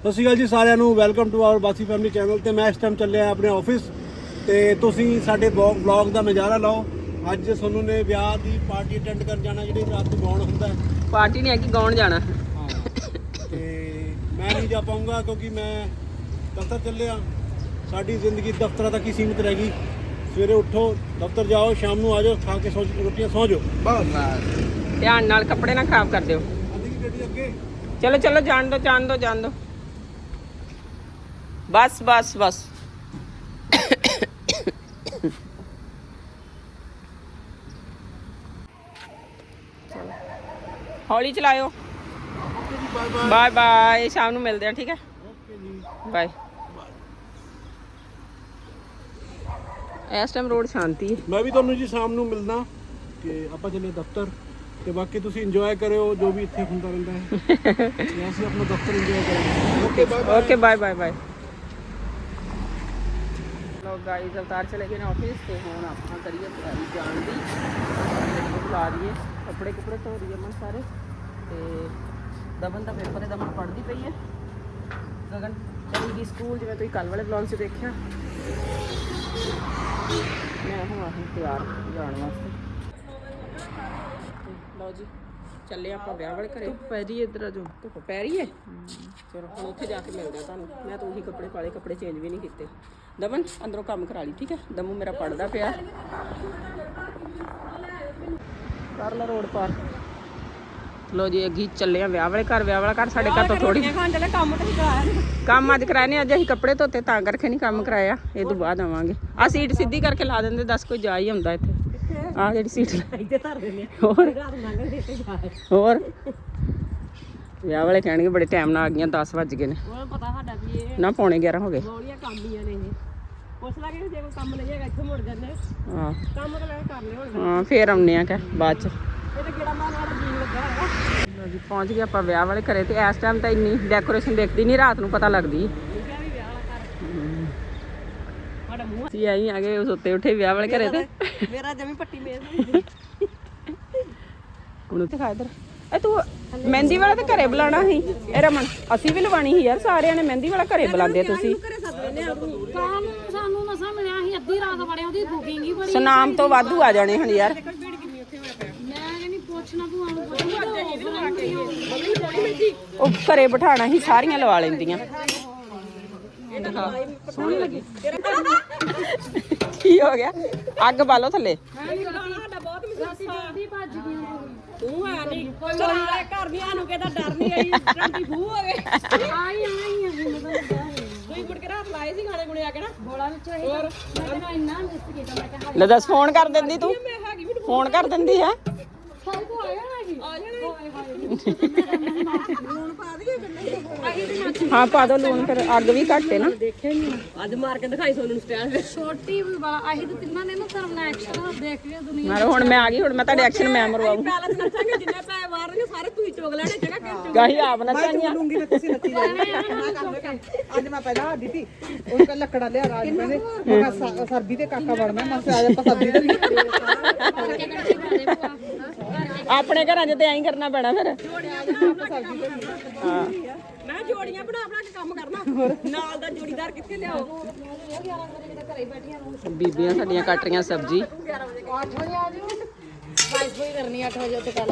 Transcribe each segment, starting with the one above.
ਸਤਿ ਸ਼੍ਰੀ ਅਕਾਲ ਜੀ ਸਾਰਿਆਂ ਨੂੰ welcome to our Bassi family channel ਤੇ ਮੈਂ ਇਸ ਟਾਈਮ ਚੱਲਿਆ ਆਪਣੇ ਆਫਿਸ ਤੇ ਤੁਸੀਂ ਸਾਡੇ ਵਲੌਗ ਦਾ ਨਜ਼ਾਰਾ ਲਓ। ਅੱਜ ਸੋਨੂੰ ਨੇ ਵਿਆਹ ਦੀ ਪਾਰਟੀ ਅਟੈਂਡ ਕਰਨ ਜਾਣਾ ਜਿਹੜੀ ਰਾਤ ਨੂੰ ਗਾਉਣ ਹੁੰਦਾ ਪਾਰਟੀ ਨਹੀਂ ਹੈ ਕਿ ਗਾਉਣ ਜਾਣਾ। ਹਾਂ ਤੇ ਮੈਂ ਨਹੀਂ ਜਾ ਪਾਉਂਗਾ ਕਿਉਂਕਿ ਮੈਂ ਦਫ਼ਤਰ ਚੱਲਿਆ। ਸਾਡੀ ਜ਼ਿੰਦਗੀ ਦਫ਼ਤਰਾਂ ਤੱਕ ਹੀ ਸੀਮਿਤ ਰਹਿ ਗਈ। ਸਵੇਰੇ ਉੱਠੋ ਦਫ਼ਤਰ ਜਾਓ ਸ਼ਾਮ ਨੂੰ ਆ ਜਾਓ ਖਾ ਕੇ ਸੌ ਰੋਟੀਆਂ ਸੌ ਜਾਓ। ਬਸ ਧਿਆਨ ਨਾਲ ਕੱਪੜੇ ਨਾ ਖਰਾਬ ਕਰ ਦਿਓ। ਚਲੋ ਚਲੋ ਜਾਣ ਦੋ ਜਾਣ ਦੋ ਜਾਣ ਦੋ। ਬਸ ਬਸ ਬਸ। ਹੌਲੀ ਚਲਾਇਓ। Bye bye. ਸ਼ਾਮ ਨੂੰ ਮਿਲਦੇ ਆ ਠੀਕ ਹੈ? ਬਾਏ। ਇਸ ਟਾਈਮ ਰੋਡ ਸ਼ਾਂਤੀ ਹੈ। ਮੈਂ ਵੀ ਤੁਹਾਨੂੰ ਜੀ ਸ਼ਾਮ ਨੂੰ ਮਿਲਣਾ ਕਿ ਆਪਾਂ ਚੱਲੇ ਦਫ਼ਤਰ ਤੇ ਬਾਕੀ ਤੁਸੀਂ ਇੰਜੋਏ ਕਰਿਓ ਜੋ ਵੀ ਇੱਥੇ ਹੁੰਦਾ ਰਹਿੰਦਾ ਹੈ। ਅਸੀਂ ਆਪਣਾ ਦਫ਼ਤਰ ਇੰਜੋਏ ਕਰਾਂਗੇ। Okay bye okay bye bye guys Avtar ਚਲੇ ਗਏ ਨੇ ਆਫਿਸ ਤੇ ਹੁਣ ਆਪਾਂ ਕਰੀਏ ਤਿਆਰੀ ਜਾਣ ਦੀ। ਬੁਲਾ ਦਈਏ ਕੱਪੜੇ ਕੁਪੜੇ ਧੋ ਦਈਏ ਮਨ ਸਾਰੇ। ਤੇ ਦਮਨ ਦਾ ਪੇਪਰ ਹੈ ਦਮਨ ਪੜ੍ਹਦੀ ਪਈ ਹੈ। ਗਗਨ ਚਲੀ ਗਈ ਸਕੂਲ ਜਿਵੇਂ ਤੁਸੀਂ ਕੱਲ ਵਾਲੇ ਵਲੌਗ 'ਚ ਦੇਖਿਆ। ਮੈਂ ਹੁਣ ਆਹੀ ਤਿਆਰ ਜਾਣ ਵਾਸਤੇ। ਲਓ ਜੀ ਚੱਲੇ ਆਪਾਂ ਵਿਆਹ ਵਾਲੇ ਘਰੇ। ਧੁੱਪ ਪੈ ਰਹੀ ਇੱਧਰ ਅਜੋ ਧੁੱਪ ਪੈ ਰਹੀ ਹੈ? ਚਲੋ ਹੁਣ ਉੱਥੇ ਜਾ ਕੇ ਮਿਲਦੇ ਆ ਤੁਹਾਨੂੰ। ਮੈਂ ਤਾਂ ਉਹੀ ਕੱਪੜੇ ਪਾਲੇ ਕੱਪੜੇ ਚੇਂਜ ਵੀ ਨਹੀਂ ਕੀਤੇ। ਦਮਨ ਅੰਦਰੋਂ ਕੰਮ ਕਰਾ ਲਈ ਠੀਕ ਹੈ? ਦਮੂ ਮੇਰਾ ਪੜਦਾ ਪਿਆ। ਕਰ ਲਾ ਰੋਡ ਪਾਰ। ਲੋ ਜੀ ਅੱਗੀ ਚੱਲੇ ਆ ਵਿਆਹ ਵਾਲੇ ਘਰ ਵਿਆਹ ਵਾਲਾ ਘਰ ਸਾਡੇ ਘਰ ਤੋਂ ਥੋੜੀ ਕੰਮ ਤੇ ਕਰਾਇਆ ਕੰਮ ਅੱਜ ਕਰਾਏ ਨੇ ਅੱਜ ਅਸੀਂ ਕੱਪੜੇ ਧੋਤੇ ਤਾਂ ਕਰਕੇ ਨਹੀਂ ਕੰਮ ਕਰਾਇਆ। ਇਹ ਤੋਂ ਬਾਅਦ ਆਵਾਂਗੇ। ਆ ਸੀਟ ਸਿੱਧੀ ਕਰਕੇ ਲਾ ਦਿੰਦੇ ਦੱਸ ਕੋਈ ਜਾ ਹੀ ਹੁੰਦਾ ਇੱਥੇ। ਆ ਜਿਹੜੀ ਸੀਟ ਇੱਥੇ ਧਰ ਦਿੰਦੇ ਹੋਰ? ਹੋਰ? ਵਿਆਹ ਵਾਲੇ ਕਹਿਣਗੇ ਬੜੇ ਟਾਈਮ ਨਾਲ ਆ ਗਈਆਂ 10 ਵੱਜ ਗਏ ਨੇ। ਉਹਨਾਂ ਨੂੰ ਪਤਾ ਸਾਡਾ ਵੀ ਇਹ ਨਾ ਪੌਣੇ 11 ਹੋ ਗਏ। ਬੌਲੀਆਂ ਕੰਮ ਹੀਆਂ ਨੇ ਇਹ। ਪੁੱਛ ਲਾਂਗੇ ਜੇ ਕੋਈ ਕੰਮ ਨਹੀਂ ਹੈਗਾ ਇੱਥੇ ਮੁੜ ਜਾਂਦੇ ਹਾਂ। ਕੰਮ ਤਾਂ ਲੈ ਕਰ ਲਿਓ ਹੁਣ। ਹਾਂ ਫੇਰ ਆਉਨੇ ਆ ਕਿ ਬਾਅਦ ਚ। ਇਹ ਤਾਂ ਕਿਹੜਾ ਮਾਰ ਵਾਲਾ ਜੀਵ ਲੱਗਾ ਹੈਗਾ ਲਓ ਜੀ ਪਹੁੰਚ ਗਏ ਆਪਾਂ ਵਿਆਹ ਵਾਲੇ ਘਰੇ ਤੇ ਇਸ ਟਾਈਮ ਤਾਂ ਇੰਨੀ ਡੈਕੋਰੇਸ਼ਨ ਦੇਖਦੀ ਨਹੀਂ ਰਾਤ ਨੂੰ ਪਤਾ ਲੱਗਦੀ। ਲਿਖਿਆ ਵੀ ਵਿਆਹ ਵਾਲਾ ਘਰ। ਸਾਡਾ ਮੂੰਹ ਅਸੀਂ ਆਈ ਆ ਗਏ ਸੁੱਤੇ ਉੱਠੇ ਵਿਆਹ ਵਾਲੇ ਘਰੇ ਤੇ। ਮੇਰਾ ਜਮੀ ਪੱਟੀ ਮੇਜ਼ ਹੁਣ ਉੱਥੇ ਖਾ ਇਧਰ। ਇਹ ਤੂੰ ਮਹਿੰਦੀ ਵਾਲਾ ਤਾਂ ਘਰੇ ਬੁਲਾਣਾ ਸੀ। ਇਹ ਰਮਨ ਅਸੀਂ ਵੀ ਲਵਾਣੀ ਸੀ ਯਾਰ ਸਾਰਿਆਂ ਨੇ ਮਹਿੰਦੀ ਵਾਲਾ ਘਰੇ ਬੁਲਾਉਂਦੇ ਤੁਸੀਂ। ਘਰੇ ਸੱਦ ਲੈਨੇ ਆ ਤੂੰ ਕਾਲ ਸਾਨੂੰ ਮਸਾ ਮਿਲਿਆ ਸੀ ਅੱਧੀ ਰਾਤ ਬੜੇ ਉਹਦੀ ਬੁਕਿੰਗ ਹੀ ਬੜੀ ਸੁਨਾਮ ਤੋਂ ਵਾਧੂ ਆ ਜਾਣੇ ਹਨ ਯਾਰ। ਮੈਂ ਕਹਿੰਦੀ ਪੁੱਛਣਾ ਭੂਆ ਨੂੰ ਪੁੱਛਣਾ ਉਹ ਘਰੇ ਬਿਠਾਣਾ ਸੀ ਸਾਰੀਆਂ ਲਵਾ ਲੈਂਦੀਆਂ। ਸੋਹਣੀ ਲੱਗੀ। ਕੀ ਹੋ ਗਿਆ? ਅੱਗ ਬਾਲੋ ਥੱਲੇ ਸਾਡਾ ਬਹੁਤ ਰਾਤੀ ਜਲਦੀ ਭੱਜ ਗਈਆਂ ਤੂੰ ਆ ਨਹੀਂ। ਚਲਾਲੇ ਘਰ ਨਹੀਂ ਆਨੂੰ ਕਿਹਦਾ ਡਰ ਨਹੀਂ ਆਈ ਟੰਡੀ ਫੂ ਹੋ ਗਏ ਆਈ ਆਈ ਅਸੀਂ ਮਤਲਬ ਲੱਗਾ ਤੁਸੀਂ ਮੁੜ ਕੇ ਰਾਤ ਲਾਏ ਸੀ ਗਾਣੇ ਗੁਣੇ ਆ ਕੇ ਨਾ। ਬੋਲਾ ਵਿੱਚ ਇਹ ਮੈਂ ਤੈਨੂੰ ਇੰਨਾ ਮਿਸ ਕੀਤਾ ਮੈਂ ਕਿਹਾ ਲੈ ਦੱਸ ਫੋਨ ਕਰ ਦਿੰਦੀ ਤੂੰ? ਮੈਂ ਹੈਗੀ ਮੈਨੂੰ ਫੋਨ ਕਰ ਦਿੰਦੀ। ਹੈ? ਹਾਂ ਪਾ ਦੋ ਲੂਣ ਫਿਰ ਅੱਗ ਵੀ ਘੱਟ ਹੈ ਨਾ। ਦੇਖਿਆ ਨਹੀਂ ਅੱਜ ਮਾਰ ਕੇ ਦਿਖਾਈ ਸੋਨੂੰ ਨੂੰ ਸਟਾਈਲ ਛੋਟੀ ਵੀ ਬੜਾ ਅਸੀਂ ਤਾਂ ਤਿੰਨਾਂ ਨੇ ਨਾ ਕਰਨਾ ਐਕਸ਼ਨ ਦੇਖ ਕੇ ਦੁਨੀਆ ਮਾਰੋ ਹੁਣ ਮੈਂ ਆ ਗਈ ਹੁਣ ਮੈਂ ਤੁਹਾਡੇ ਐਕਸ਼ਨ ਮੈਂ ਮਰਵਾਉਂ ਪੈਲਸ ਨੱਚਾਂਗੇ ਜਿੰਨੇ ਪੈਸੇ ਮਾਰਨਗੇ ਸਾਰੇ ਤੂੰ ਹੀ ਚੋਗ ਲੈਣੇ ਜਗ੍ਹਾ ਕਿ ਗਾਹੀ ਆਪ ਨੱਚਾਂਗੀਆਂ ਅੱਜ ਮੈਂ ਪਹਿਲਾਂ ਆਦੀ ਸੀ ਉਹ ਕੱਲ ਲੱਕੜਾ ਲਿਆ ਰਾਜ ਮੈਂ ਸਰਬੀ ਤੇ ਕਾਕਾ ਮੈਂ ਆਪਾਂ ਸਰਬੀ ਤੇ ਆਪਣੇ ਘਰਾਂ 'ਚ ਤੇ ਐਂ ਕਰਨਾ ਪੈਣਾ ਫਿਰ। ਹਾਂ। ਮੈਂ ਜੋੜੀਆਂ ਬਣਾ ਬਣਾ ਕੇ ਕੰਮ ਕਰਨਾ। ਨਾਲ ਦਾ ਜੋੜੀਦਾਰ ਕਿੱਥੇ ਲਿਆਓ? ਬੀਬੀਆਂ ਸਾਡੀਆਂ ਕੱਟ ਰਹੀਆਂ ਸਬਜ਼ੀ। ਵਾਈਸ ਬੋਈ ਕਰਨੀ 8 ਵਜੇ ਉੱਤੇ ਕੱਲ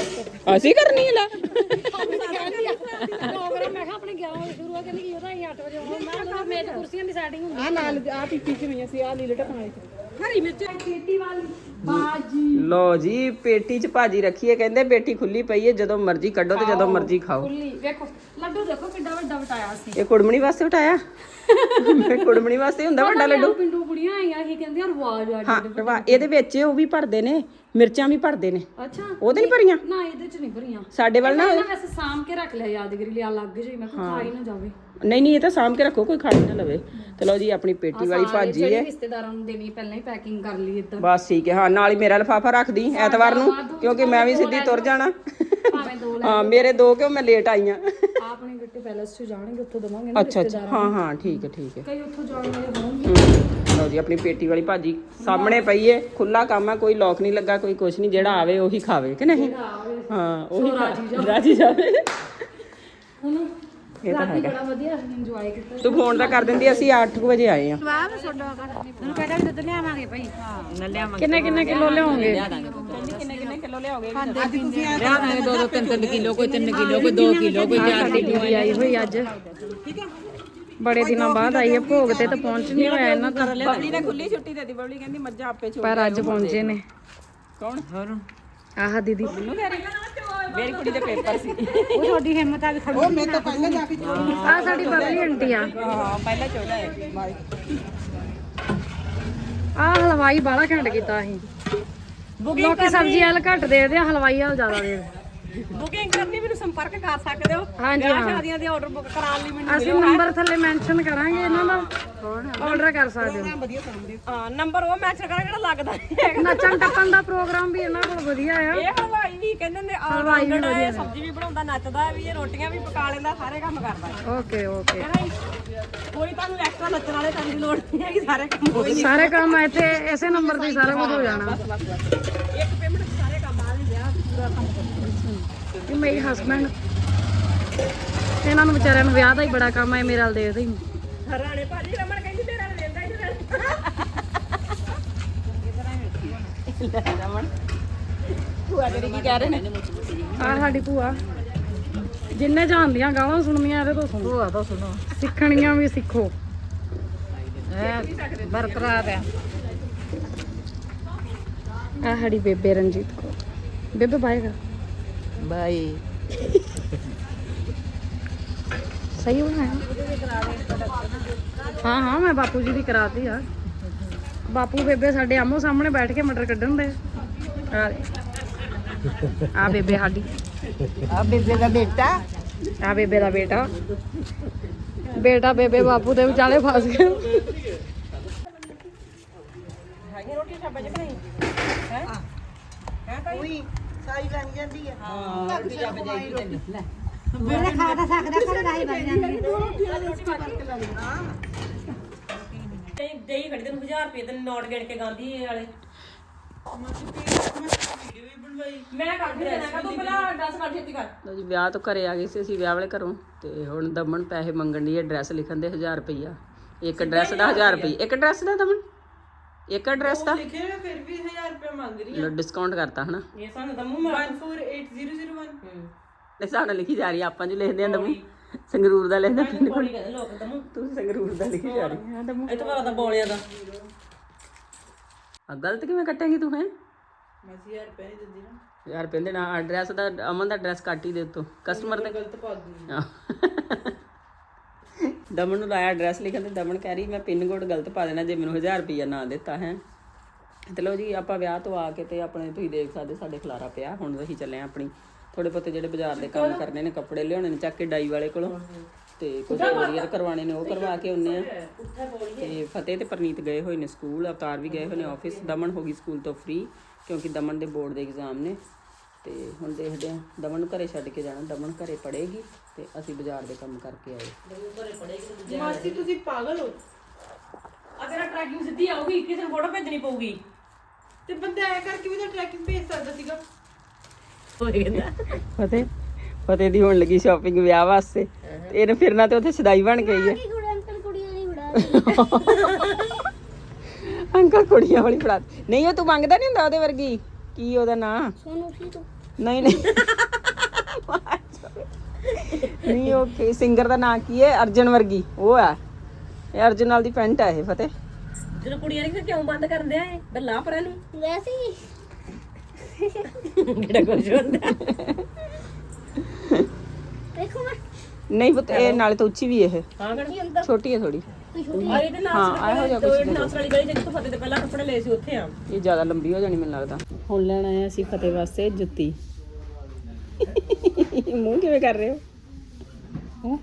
ਅਸੀਂ ਕਰਨੀ ਹੈ ਲੈ। ਪ੍ਰੋਗਰਾਮ ਮੈਂ ਕਿਹਾ ਆਪਣੇ 11 ਵਜੇ ਸ਼ੁਰੂ ਹੋ ਕਹਿੰਦੀ ਕੀ ਉਹਦਾ ਅਸੀਂ 8 ਵਜੇ ਆਉਣਾ। ਮੈਂ ਕਿਹਾ ਮੇਜ਼ ਕੁਰਸੀਆਂ ਦੀ ਸੈਟਿੰਗ ਹੁੰਦੀ ਆ। ਨਾਲ ਆ ਪੀਪੀ ਚ ਵੀ ਸੀ ਆ ਨੀਲੇ ਢੱਕਣ ਵਾਲੀ ਚ ਹਰੀ ਮਿਰਚ ਪੇਟੀ ਵਾਲੀ ਬਾਜੀ। ਲੋ ਜੀ ਪੇਟੀ 'ਚ ਭਾਜੀ ਰੱਖੀ ਹੈ ਕਹਿੰਦੇ ਪੇਟੀ ਖੁੱਲੀ ਪਈ ਹੈ ਜਦੋਂ ਮਰਜ਼ੀ ਕੱਢੋ ਤੇ ਜਦੋਂ ਮਰਜ਼ੀ ਖਾਓ। ਫੁੱਲੀ ਵੇਖੋ ਲੱਡੂ ਦੇਖੋ ਕਿੱਡਾ ਵੱਡਾ ਵਟਾਇਆ ਸੀ। ਇਹ ਕੁੜਮਣੀ ਵਾਸਤੇ ਉਠਾਇਆ ਕੁੜਮਣੀ ਵਾਸਤੇ ਹੁੰਦਾ ਵੱਡਾ ਲੱਡੂ? ਪਿੰਡੂ ਕੁੜੀਆਂ ਆਈਆਂ ਸੀ ਕਹਿੰਦੀਆਂ ਰਵਾਜ ਆ ਹਾਂ ਰਵਾ ਇਹਦੇ ਵਿੱਚ ਉਹ ਵੀ ਭਰਦੇ ਨੇ ਮਿਰਚਾਂ ਵੀ ਭਰਦੇ ਨੇ। ਅੱਛਾ। ਉਹਦੇ ਨਹੀਂ ਭਰੀਆਂ? ਨਾ ਇਹਦੇ ਚ ਨਹੀਂ ਭਰੀਆਂ। ਸਾਡੇ ਵੱਲ ਨਾ ਵੈਸੇ ਸਾਂਭ ਕੇ ਰੱਖ ਲਿਆ ਯਾਦਗਰੀ ਲਿਆ ਲੱਗ ਜਾਈ ਮੈਂ ਕਿਹਾ ਖਾਈ ਨਾ ਜਾਵੇ। ਨਹੀਂ ਨਹੀਂ ਇਹ ਤਾਂ ਸਾਂਭ ਕੇ ਰੱਖੋ ਕੋਈ ਖਾ ਨਾ ਲਵੇ। ਤੇ ਲਓ ਜੀ ਆਪਣੀ ਪੇਟੀ ਵਾਲੀ ਭਾਜੀ ਹੈ। ਰਿਸ਼ਤੇਦਾਰਾਂ ਨੂੰ ਦੇਣੀ ਪਹਿਲਾਂ ਹੀ ਪੈਕਿੰਗ ਕਰ ਲਈ ਇਦਾਂ। ਬਸ ਠੀਕ ਹੈ ਹਾਂ ਨਾਲ ਹੀ ਮੇਰਾ ਲਫਾਫਾ ਰੱਖਦੀ ਐਤਵਾਰ ਨੂੰ ਕਿਉਂਕਿ ਮੈਂ ਵੀ ਸਿੱਧੀ ਤੁਰ ਜਾਣਾ। ਭਾਵੇਂ ਦੋ ਹਾਂ ਮੇਰੇ ਦੋ ਕਿਉਂ ਮੈਂ ਲੇਟ ਆਈ ਆ ਆਪਣੇ ਗੱਟੇ ਪੈਲਸ ਚ ਜਾਣਗੇ ਉੱਥੋਂ ਦਵਾਂਗੇ ਨਾ ਅੱਛਾ ਅੱਛਾ। ਹਾਂ ਹਾਂ ਠੀਕ ਹੈ ਠੀਕ ਹੈ। ਕਈ ਉੱਥੋਂ ਜਾਣ ਵਾਲੇ ਹੋਣਗੇ। ਲਓ ਜੀ ਆਪਣੀ ਪੇਟੀ ਵਾਲੀ ਭਾਜੀ ਸਾਹਮਣੇ ਪਈ ਏ ਖੁੱਲਾ ਕੰਮ ਹੈ ਕੋਈ ਲੋਕ ਨਹੀਂ ਲੱਗਾ ਕੋਈ ਕੁਛ ਨਹੀਂ ਜਿਹੜਾ ਆਵੇ ਉਹੀ ਖਾਵੇ ਕਿ ਨਹੀਂ? ਹਾਂ ਉਹੀ ਰਾਜੀ ਜਾਵੇ। ਹੁਣ ਇਹ ਤਾਂ ਹੈਗਾ। ਬੜਾ ਵਧੀਆ ਇੰਜੋਏ ਕੀਤਾ ਤੂੰ ਫੋਨ ਤਾਂ ਕਰ ਦਿੰਦੀ ਅਸੀਂ 8 ਵਜੇ ਆਏ ਆ ਵਾਹ ਸੋਡਾ ਤੈਨੂੰ ਕਹਿੰਦਾ ਵੀ ਦੁੱਧ ਲਿਆਵਾਂਗੇ ਭਾਈ। ਨਾ ਲਿਆਵਾਂਗੇ। ਕਿੰਨੇ ਕਿੰਨੇ ਕਿਲੋ ਲਿਆਉਂਗੇ ਕਹਿੰਦੀ ਕਿੰਨੇ ਕਿੰਨੇ ਕਿਲੋ ਲਿਆਓਗੇ? ਅੱਜ ਤੁਸੀਂ ਐ ਲਿਆਵਾਂਗੇ 2 2 3 3 ਕਿਲੋ ਕੋਈ 3 ਕਿਲੋ ਕੋਈ 2 ਕਿਲੋ ਕੋਈ 4 ਸਾਡੀ ਦੀਦੀ ਆਈ ਹੋਈ ਅੱਜ। ਬੜੇ ਦਿਨਾਂ ਬਾਅਦ ਆਈ ਹੈ ਭੋਗ ਤੇ ਤਾਂ ਪਹੁੰਚ ਨਹੀਂ ਹੋਇਆ ਇਹਨਾਂ ਦਾ ਬਬਲੀ ਨੇ ਖੁੱਲੀ ਛੁੱਟੀ ਦੇ ਦਿੱਤੀ ਬਬਲੀ ਕਹਿੰਦੀ ਮੱਝਾਂ ਆਪੇ ਛੋੜ ਪਰ ਅੱਜ ਪਹੁੰਚੇ ਨੇ। ਕੌਣ? ਹੋਰ ਆਹ ਦੀਦੀ। ਮੈਨੂੰ ਕਹਿ ਰਹੀ। ਮੇਰੀ ਕੁੜੀ ਦੇ ਪੇਪਰ ਸੀ। ਉਹ ਤੁਹਾਡੀ ਹਿੰਮਤ ਆ ਵੀ ਉਹ ਮੈਂ ਤਾਂ ਪਹਿਲਾਂ ਜਾ ਕੇ ਚੋਰੀ ਆ ਸਾਡੀ ਬਬਲੀ ਆਂਟੀ ਆ। ਹਾਂ ਪਹਿਲਾਂ ਚੋੜਾ ਹੈ। ਆ ਹਲਵਾਈ ਬਾਲਾ ਘੰਟ ਕੀਤਾ ਅਸੀਂ। ਲੋਕੀ ਸਬਜ਼ੀ ਵਾਲ ਘੱਟ ਦੇ ਦੇ ਹਲਵਾਈ ਵਾਲ ਜ਼ਿਆਦਾ ਦੇ ਦੇ ਬੁਕਿੰਗ ਕਰਨੀ ਮੈਨੂੰ ਸੰਪਰਕ ਕਰ ਸਕਦੇ ਹੋ। ਹਾਂਜੀ ਹਾਂ। ਸ਼ਾਦੀਆਂ ਦੇ ਆਰਡਰ ਬੁੱਕ ਕਰਾਉਣ ਲਈ ਮੈਨੂੰ ਅਸੀਂ ਨੰਬਰ ਥੱਲੇ ਮੈਂਸ਼ਨ ਕਰਾਂਗੇ ਇਹਨਾਂ ਦਾ। ਆਰਡਰ ਕਰ ਸਕਦੇ ਹੋ। ਹਾਂ। ਨੰਬਰ ਉਹ ਮੈਚ ਕਰਾਂ ਜਿਹੜਾ ਲੱਗਦਾ ਨਹੀਂ ਹੈਗਾ। ਨੱਚਣ ਟੱਪਣ ਦਾ ਪ੍ਰੋਗਰਾਮ ਵੀ ਇਹਨਾਂ ਕੋਲ ਵਧੀਆ ਆ। ਇਹ ਹਲਵਾਈ ਵੀ ਕਹਿੰਦੇ ਨੇ ਹਲਵਾਈ ਵੀ ਆਲਰਾਊਂਡਰ ਵਧੀਆ ਹੈ ਸਬਜ਼ੀ ਵੀ ਬਣਾਉਂਦਾ ਨੱਚਦਾ ਵੀ ਇਹ ਰੋਟੀਆਂ ਵੀ ਪਕਾ ਲੈਂਦਾ ਸਾਰੇ ਕੰਮ ਕਰਦਾ ਹੈ। Okay okay. ਹੈਨਾ ਜੀ? ਕੋਈ ਤੁਹਾਨੂੰ ਐਕਸਟਰਾ ਨੱਚਣ ਵਾਲੇ ਕਰਨ ਦੀ ਲੋੜ ਨਹੀਂ ਹੈਗੀ ਸਾਰੇ ਕੰਮ ਹੋ ਜਾਣਗੇ। ਸਾਰੇ ਕੰਮ ਇੱਥੇ ਇਸੇ ਨੰਬਰ ਤੇ ਹੀ ਸਾਰਾ ਕੁਝ ਹੋ ਜਾਣਾ। ਇੱਕ ਪੇਮੈਂਟ ਸਾਰੇ ਕੰਮ ਆ ਪੂਰਾ ਕੰਮ ਕਰਦਾ ਮੇਰੇ ਹਸਬੰਡ ਇਹਨਾਂ ਨੂੰ ਵਿਚਾਰਿਆਂ ਨੂੰ ਵਿਆਹ ਦਾ ਹੀ ਬੜਾ ਕੰਮ ਹੈ ਮੇਰੇ ਨਾਲ ਦੇਖਦੇ ਹੀ ਹਰਾਣੇ ਭਾਜੀ ਰਮਨ ਕਹਿੰਦੀ ਤੇਰੇ ਨਾਲ ਲੈਂਦਾ ਹੀ ਰਮਨ ਭੂਆ ਤੇਰੀ ਕੀ ਕਹਿ ਰਹੇ ਨੇ? ਆ ਸਾਡੀ ਭੂਆ। ਜਿੰਨੇ ਜਾਣਦੀਆਂ ਗਾਲਾਂ ਸੁਣਨੀਆਂ ਇਹਦੇ ਤੋਂ ਸੁਣੋ। ਭੂਆ ਤੋਂ ਸੁਣੋ। ਸਿੱਖਣੀਆਂ ਵੀ ਸਿੱਖੋ। ਬਰਕਰਾਰ ਆ ਆ ਸਾਡੀ ਬੇਬੇ ਰਣਜੀਤ ਕੋ ਬੇਬੇ ਬਾਏਗਾ ਬਾਈ ਸਹੀ ਬਣਾਇਆ ਹਾਂ ਹਾਂ ਮੈਂ ਬਾਪੂ ਜੀ ਦੀ ਕਰਾਤੀ ਆ। ਬਾਪੂ ਬੇਬੇ ਸਾਡੇ ਆਮੋ ਸਾਹਮਣੇ ਬੈਠ ਕੇ ਮਟਰ ਕੱਢਣ ਦੇ। ਆ ਬੇਬੇ ਸਾਡੀ। ਆ ਬੇਬੇ ਦਾ ਬੇਟਾ। ਆ ਬੇਬੇ ਦਾ ਬੇਟਾ। ਬੇਟਾ ਬੇਬੇ ਬਾਪੂ ਦੇ ਵਿਚਾਲੇ ਫਸ ਗਿਆ ਹੈਗੀ ਰੋਟੀ ਛਾਪੇ ਚ ਨਹੀਂ ਕੋਈ ਸਾਈ ਲੰਘ ਜਾਂਦੀ ਹੈ ਤੇ ਦੇਈ ਖੜੀ ਤੈਨੂੰ 1000 ਰੁਪਏ ਤੇ ਨੋਟ ਗਿਣ ਕੇ ਗਾਂਧੀ ਇਹ ਵਾਲੇ ਮੈਂ ਕੱਢ ਦੇਣਾ ਤੂੰ ਪਹਿਲਾਂ 10 ਕੱਢ ਛੇਤੀ ਕਰ ਲਓ ਜੀ ਵਿਆਹ ਤੋਂ ਘਰੇ ਆ ਗਏ ਸੀ ਅਸੀਂ ਵਿਆਹ ਵਾਲੇ ਘਰੋਂ ਤੇ ਹੁਣ ਦਮਨ ਪੈਸੇ ਮੰਗਣ ਦੀ ਐਡਰੈਸ ਲਿਖਣ ਦੇ 1000 ਰੁਪਈਆ। ਇੱਕ ਐਡਰੈਸ ਦਾ 1000 ਰੁਪਏ ਇੱਕ ਐਡਰੈਸ ਦਾ ਦਮਨ? ਇੱਕ ਐਡਰੈਸ ਦਾ? ਫਿਰ ਵੀ 1000 ਰੁਪਏ ਮੰਗ ਰਹੀ ਲੋ ਡਿਸਕਾਊਂਟ ਕਰਤਾ ਹਨਾ? ਇਹ ਸਾਨੂੰ ਦਮੂ ਮਾਰ। 1480001 ਇਹ ਸਾਨੂੰ ਲਿਖੀ ਜਾ ਰਹੀ ਆ, ਆਪਾਂ ਜੋ ਲਿਖਦੇ ਆ ਦਮੂ। ਸੰਗਰੂਰ ਦਾ ਲਿਖਦਾ ਪਿੰਡ ਕੋਲੀ। ਕਹਿੰਦੇ ਲੋਕ ਦਮੂ। ਤੂੰ ਸੰਗਰੂਰ ਦਾ ਲਿਖੀ ਜਾ ਰਹੀ। ਆ ਦਮੂ। ਇਹ ਤੋਂ ਬਾਅਦ ਬੋਲਿਆਂ ਦਾ। ਆ ਗਲਤ ਕਿਵੇਂ ਕੱਟੇਂਗੀ ਤੂੰ ਹੈ? ਮੈਂ 1000 ਰੁਪਏ ਨਹੀਂ ਦਿੰਦੀ ਨਾ। ਯਾਰ ਕਹਿੰਦੇ ਨਾ ਐਡਰੈਸ ਦਾ ਅਮਨ ਦਾ ਐਡਰੈਸ ਕੱਟ ਹੀ ਦੇ ਉੱਤੋਂ। ਕਸਟਮਰ ਦੇ ਗਲਤ ਪਾ ਦੂੰਗੀ ਆਹ। ਦਮਨ ਨੂੰ ਲਾਇਆ ਐਡਰੈਸ ਲਿਖਣ ਤੇ ਦਮਨ ਕਹਿ ਰਹੀ ਮੈਂ ਪਿੰਨ ਕੋਡ ਗਲਤ ਪਾ ਦੇਣਾ ਜੇ ਮੈਨੂੰ 1000 ਰੁਪਈਆ ਨਾ ਦਿੱਤਾ ਹੈ? ਤੇ ਲੋ ਜੀ ਆਪਾਂ ਵਿਆਹ ਤੋਂ ਆ ਕੇ ਤੇ ਆਪਣੇ ਤੁਸੀਂ ਦੇਖ ਸਕਦੇ ਸਾਡੇ ਖਲਾਰਾ ਪਿਆ ਹੁਣ ਅਸੀਂ ਚੱਲੇ ਆ ਆਪਣੀ ਥੋੜੇ ਬਹੁਤੇ ਜਿਹੜੇ ਬਾਜ਼ਾਰ ਦੇ ਕੰਮ ਕਰਨੇ ਨੇ ਕੱਪੜੇ ਲਿਆਉਣੇ ਨੇ ਚੱਕ ਕੇ ਡਾਈ ਵਾਲੇ ਕੋਲੋਂ। ਤੇ ਕੁਝ ਕੋਰੀਅਰ ਕਰਵਾਣੇ ਨੇ ਉਹ ਕਰਵਾ ਕੇ ਆਉਨੇ ਆ। ਤੇ ਫਤਿਹ ਤੇ ਪ੍ਰਨੀਤ ਗਏ ਹੋਏ ਨੇ ਸਕੂਲ ਅਵਤਾਰ ਵੀ ਗਏ ਹੋਏ ਨੇ ਆਫਿਸ ਦਮਨ ਹੋ ਗਈ ਸਕੂਲ ਤੋਂ ਫ੍ਰੀ ਕਿਉਂਕਿ ਦਮਨ ਦੇ ਬੋਰਡ ਦੇ ਐਗਜ਼ਾਮ ਨੇ। ਤੇ ਹੁਣ ਦੇਖਦੇ ਆ ਦਮਨ ਨੂੰ ਘਰੇ ਛੱਡ ਕੇ ਜਾਣਾ ਦਮਨ ਘਰੇ ਪੜੇਗੀ ਤੇ ਅਸੀਂ ਬਾਜ਼ਾਰ ਦੇ ਕੰਮ ਕਰਕੇ ਆਏ। ਮਾਸੀ ਤੁਸੀਂ ਪਾਗਲ ਹੋ। ਅਗਰ ਟਰੈਕਿੰਗ ਸਿੱਧੀ ਆਊਗੀ ਕਿਸੇ ਨੂੰ ਫੋਟੋ ਭੇਜਣੀ ਪਊਗੀ। ਤੇ ਬੰਦਾ ਐ ਕਰਕੇ ਵੀ ਤਾਂ ਟਰੈਕਿੰਗ ਭੇਜ ਸਕਦਾ ਸੀਗਾ। ਫਤਿਹ ਫਤਿਹ ਦੀ ਹੋਣ ਲੱਗੀ ਸ਼ਾਪਿੰਗ ਵਿਆਹ ਵਾਸਤੇ। ਤੇ ਇਹਨੇ ਫਿਰਨਾ ਤੇ ਉੱਥੇ ਸਦਾਈ ਬਣ ਗਈ ਹੈ। ਅੰਕਲ ਕੁੜੀਆਂ ਵਾਲੀ ਫੜਾ ਨਹੀਂ ਉਹ ਤੂੰ ਮੰਗਦਾ ਨਹੀਂ ਹੁੰਦਾ ਉਹਦੇ ਵਰਗੀ? ਕੀ ਉਹਦਾ ਨਾਂ? ਸੋਨੂ ਸੀ ਤੂੰ? ਨਹੀਂ ਨਹੀਂ। ਨਹੀਂ ਓਕੇ ਸਿੰਗਰ ਦਾ ਨਾਂ ਕੀ ਹੈ? ਅਰਜਨ ਵਰਗੀ। ਉਹ ਆ। ਇਹ ਅਰਜਨ ਨਾਲ ਦੀ ਪੈਂਟ ਹੈ ਇਹ ਫਤਿਹ। ਜਦੋਂ ਕੁੜੀਆਂ ਫਿਰ ਕਿਉਂ ਬੰਦ ਕਰਦੇ ਆ ਇਹ? ਬੱਲਾ ਪਰਾਂ ਨੂੰ। ਵੈਸੇ ਹੀ। ਕਿਹੜਾ ਕੁਝ ਹੁੰਦਾ। ਦੇਖੋ ਮੈਂ। ਨਹੀਂ ਪੁੱਤ ਇਹ ਨਾਲੇ ਤਾਂ ਉੱਚੀ ਵੀ ਇਹ। ਹਾਂ ਛੋਟੀ ਹੈ ਥੋੜੀ ਆ ਇਹਦੇ ਨਾਲ ਹਾਂ ਇਹੋ ਜਿਹਾ ਦੋ ਨਾਸ ਵਾਲੀ ਗਲੀ ਜਿੱਥੇ ਫਤਿਹ ਦੇ ਪਹਿਲਾਂ ਕੱਪੜੇ ਲਏ ਸੀ ਉੱਥੇ ਆ। ਇਹ ਜ਼ਿਆਦਾ ਲੰਬੀ ਹੋ ਜਾਣੀ ਮੈਨੂੰ ਲੱਗਦਾ। ਹੁਣ ਲੈਣ ਆਏ ਅਸੀਂ ਫਤਿਹ ਵਾਸਤੇ ਜੁੱਤੀ। ਮੂੰਹ ਕਿਵੇਂ ਕਰ ਰਹੇ ਹੋ? ਹੈਂ?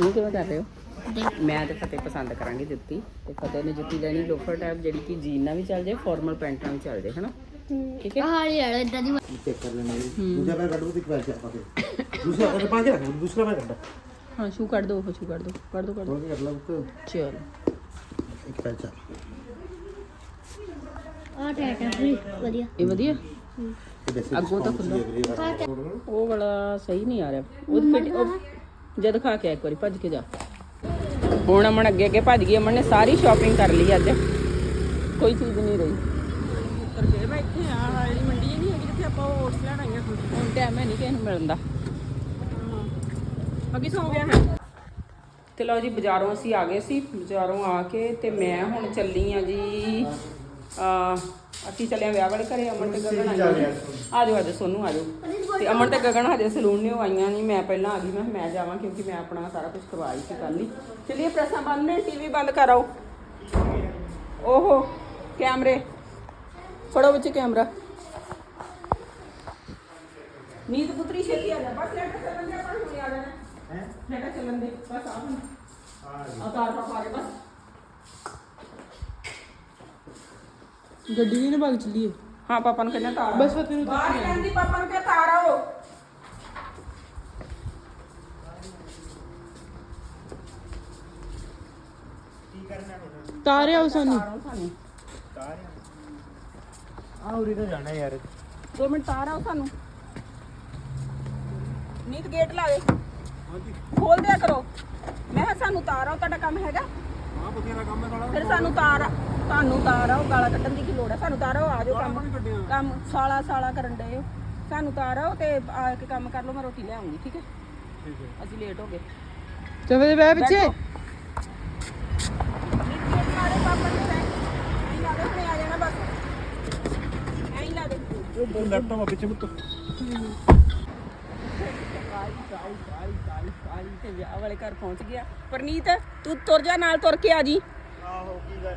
ਮੂੰਹ ਕਿਵੇਂ ਕਰ ਰਹੇ ਹੋ? ਮੈਂ ਤੇ ਫਤਿਹ ਪਸੰਦ ਕਰਾਂਗੇ ਜੁੱਤੀ। ਤੇ ਫਤਿਹ ਨੇ ਜੁੱਤੀ ਲੈਣੀ ਲੋਫਰ ਟਾਈਪ ਜਿਹੜੀ ਕਿ ਜੀਨ ਨਾਲ ਵੀ ਚੱਲ ਜਾਏ ਫਾਰਮਲ ਪੈਂਟ ਨਾਲ ਵੀ ਚੱਲ ਜਾਏ ਹਨਾ? ਠੀਕ ਹੈ। ਹਾਂ ਯਾਰ ਇਦਾਂ ਦੀ ਚੈੱਕ ਕਰ ਲੈਣਾ ਦੂਜਾ ਮੈਂ ਕੱਢੂ ਤੇ ਇੱਕ ਪਾ ਕੇ ਦੂਸਰਾ ਉਹਨੇ ਪਾ ਕੇ ਰੱਖ ਦੂਸਰਾ ਮੈਂ ਕੱਢਾ। ਹਾਂ ਸ਼ੂ ਕੱਢ ਦੋ ਉਹ ਸ਼ੂ ਕੱਢ ਦੋ ਕੱਢ ਦੋ ਕੱਢ ਦੋ। ਹੋਰ ਕੀ ਕਰ ਲਾ ਉੱਤੇ ਚਲ। ਇੱਕ ਪੈਂਚਾ ਆ ਟੈਟ ਹੈ ਪੂਰੀ ਵਧੀਆ। ਇਹ ਵਧੀਆ? ਇਹ ਵੈਸੇ ਅੱਗੋਂ ਤਾਂ ਖੁੱਲ੍ਹਾ। ਖੁੱਲਾ ਉਹ ਵਾਲਾ ਸਹੀ ਨਹੀਂ ਆ ਰਿਹਾ। ਉਹ ਫਿਟ ਜਦ ਖਾ ਕੇ ਆ ਇੱਕ ਵਾਰੀ ਭੱਜ ਕੇ ਜਾ। ਹੁਣ ਅਮਨ ਅੱਗੇ ਅੱਗੇ ਭੱਜ ਗਈ। ਅਮਨ ਨੇ ਸਾਰੀ ਸ਼ਾਪਿੰਗ ਕਰ ਲਈ ਅੱਜ। ਕੋਈ ਚੀਜ਼ ਨਹੀਂ ਰਹੀ। ਕਰਕੇ ਮੈਂ ਇੱਥੇ ਆ ਵਾਲੀ ਮੰਡੀ ਨਹੀਂ ਹੈਗੀ ਜਿੱਥੇ ਆਪਾਂ ਓਟਸ ਲੈਣ ਆਈਆਂ ਹੁਣ ਟਾਈਮ ਹੈ ਨਹੀਂ ਕਿਸੇ ਨੂੰ ਮਿਲਣ ਦਾ। ਅੱਗੇ ਸੌ ਗਿਆ ਹੈ ਤੇ ਲਓ ਜੀ ਬਾਜ਼ਾਰੋਂ ਅਸੀਂ ਆ ਗਏ ਸੀ ਬਾਜ਼ਾਰੋਂ ਆ ਕੇ ਤੇ ਮੈਂ ਹੁਣ ਚੱਲੀ ਆ ਜੀ ਆ ਅਸੀਂ ਚੱਲੇ ਆ ਵਿਆਹ ਵਾਲੇ ਘਰੇ ਅਮਨ ਤੇ ਗਗਨ ਨੇ। ਆ। ਜਾਓ ਆ ਜਾਓ ਸੋਨੂੰ ਆ ਜਾਓ। ਤੇ ਅਮਨ ਤੇ ਗਗਨ ਹਜੇ ਸਲੂਨ ਨਹੀਂ ਆਈਆਂ ਨਹੀਂ ਮੈਂ ਪਹਿਲਾਂ ਆ ਗਈ ਮੈਂ ਮੈਂ ਜਾਵਾਂ ਕਿਉਂਕਿ ਮੈਂ ਆਪਣਾ ਸਾਰਾ ਕੁਝ ਕਰਵਾਈ ਸੀ ਕੱਲ ਹੀ। ਚਲਿਏ ਪ੍ਰੈਸਾਂ ਬੰਦ ਨੇ ਟੀਵੀ ਬੰਦ ਕਰਾਓ। ਓਹੋ ਕੈਮਰੇ। ਫੜੋ ਵਿੱਚ ਕੈਮਰਾ। ਨੀਂਦ ਪੁੱਤਰੀ ਛੇਤੀ ਆ ਜਾ। ਬਸ ਲੈ ਕੇ ਚੱਲਣ ਦੇ ਆਪਾਂ ਹੁਣੇ ਆ ਜਾਣਾ। ਹੈ? ਲੈ ਕੇ ਚੱਲਣ ਦੇ ਬਸ ਆ ਹੁਣ। ਆ ਕਾਰ ਪਾ ਪਾ ਕੇ ਬਸ। ਗੱਡੀ ਨੇ ਭਾਗ ਚੱਲੀਏ। ਹਾਂ ਪਾਪਾ ਨੂੰ ਕਹਿੰਦਾ ਤਾਰ ਬਸ ਫਿਰ ਬਾਹਰ ਕਹਿੰਦੀ ਪਾਪਾ ਨੂੰ ਕਿਹਾ ਤਾਰ ਆਓ। ਤਾਰੇ ਆਓ ਸਾਨੂੰ। ਤਾਰ ਆਓ ਸਾਨੂੰ। ਆ ਉਰੀ ਤਾਂ ਜਾਣਾ ਯਾਰ। ਦੋ ਮਿੰਟ ਤਾਰ ਆਓ ਸਾਨੂੰ। ਨੀਤ ਗੇਟ ਲਾ ਦੇ ਹਾਂਜੀ। ਖੋਲ ਦਿਆ ਕਰੋ। ਮੈਂ ਕਿਹਾ ਸਾਨੂੰ ਤਾਰ ਆਓ ਤੁਹਾਡਾ ਕੰਮ ਹੈਗਾ? ਹਾਂ ਬਥੇਰਾ ਕੰਮ ਹੈ ਸਾਲਾ। ਫਿਰ ਸਾਨੂੰ ਤਾਰ ਤੁਹਾਨੂੰ ਤਾਰ ਆਓ ਗਾਲਾਂ ਕੱਢਣ ਦੀ ਕੀ ਲੋੜ ਹੈ? ਸਾਨੂੰ ਤਾਰ ਆਓ ਆ ਜਾਓ ਕੰਮ। ਨਹੀਂ ਕੱਢੀਆਂ? ਕੰਮ ਸਾਲਾ ਸਾਲਾ ਕਰਨ ਡਏ ਹੋ। ਸਾਨੂੰ ਤਾਰ ਆਓ ਤੇ ਆ ਕੇ ਕੰਮ ਕਰ ਲਓ ਮੈਂ ਰੋਟੀ ਲੈ ਆਉਂਗੀ ਠੀਕ ਹੈ? ਠੀਕ ਹੈ। ਅਸੀਂ ਲੇਟ ਹੋ ਗਏ। ਚਵੇ ਬੈ ਪਿੱਛੇ। ਉਹ ਲੈਪਟਾਪ ਆ ਪਿੱਛੇ ਮੁੱਤ ਤੇ ਵਿਆਹ ਵਾਲੇ ਘਰ ਪਹੁੰਚ ਗਿਆ ਪਰਨੀਤ ਤੂੰ ਤੁਰ ਜਾ ਨਾਲ ਤੁਰ ਕੇ ਆ ਜੀ ਆਹੋ ਕੀ ਗੱਲ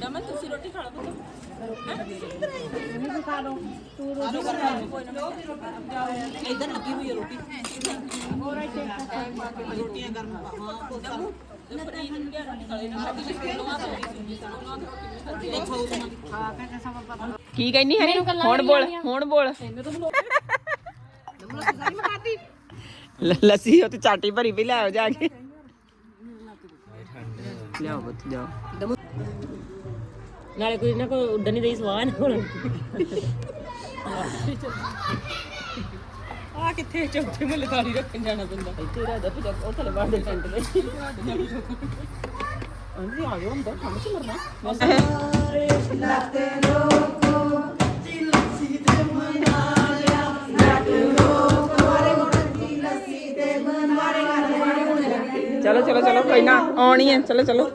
ਹੈ ਰੋਟੀ ਹੋਰ ਇੱਥੇ ਰੋਟੀਆਂ ਗਰਮ ਹਾਂ ਕੋਸਾ ਪਨੀਰ ਨੂੰ ਲਿਆ ਰੋਟੀ ਖਾ ਲੈਣਾ ਸਾਡੀ ਵੀ ਲੋਆ ਰੋਟੀ ਸੁਣਦੀ ਸਾਨੂੰ ਕੀ ਕਹਿੰਨੀ ਹਰੀ ਹੁਣ ਬੋਲ ਹੁਣ ਬੋਲ ਲ- ਲੱਸੀ ਉਹ ਤੇ ਚਾਟੀ ਭਰੀ ਵੀ ਲੈ ਆਓ ਜਾ ਕੇ ਲਿਆਓ ਬੱਤ ਜਾਓ ਨਾਲੇ ਕੋਈ ਨਾ ਕੋਈ ਉੱਡਣ ਨਹੀਂ ਦੇਈ ਸਵਾਹ ਨਾ ਹੁਣ। ਆ ਕਿੱਥੇ ਚੌਥੇ ਮੱਲੇ ਤਾਲੀ ਰੱਖਣ ਜਾਣਾ ਪੈਂਦਾ ਇੱਥੇ ਰਹਿ ਜਾ ਉਹ ਥੱਲੇ ਬਾਹਰ ਦੇ ਟੈਂਟ ਦੇ। ਅੰਦਰ ਆ ਜਾਓ ਅੰਦਰ ਠੰਡ ਚ ਮਰਨਾ। ਚਲੋ ਚਲੋ ਚਲੋ ਕੋਈ ਨਾ ਆਉਣੀ ਹੈ ਚਲੋ ਚਲੋ।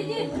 ਹਾਂਜੀ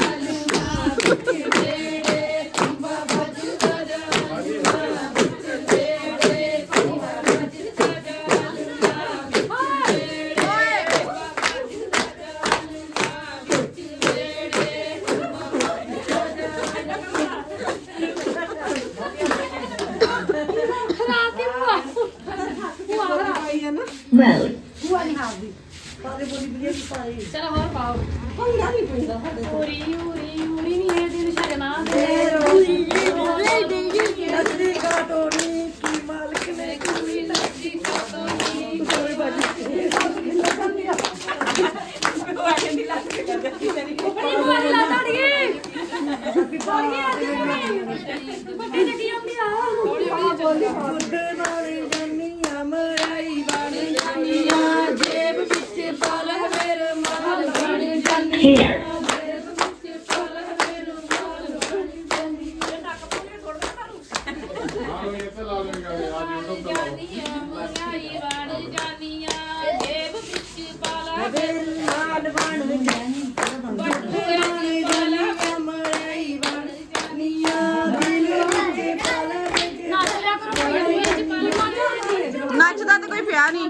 ਨੱਚਦਾ ਤਾਂ ਕੋਈ ਪਿਆ ਨਹੀਂ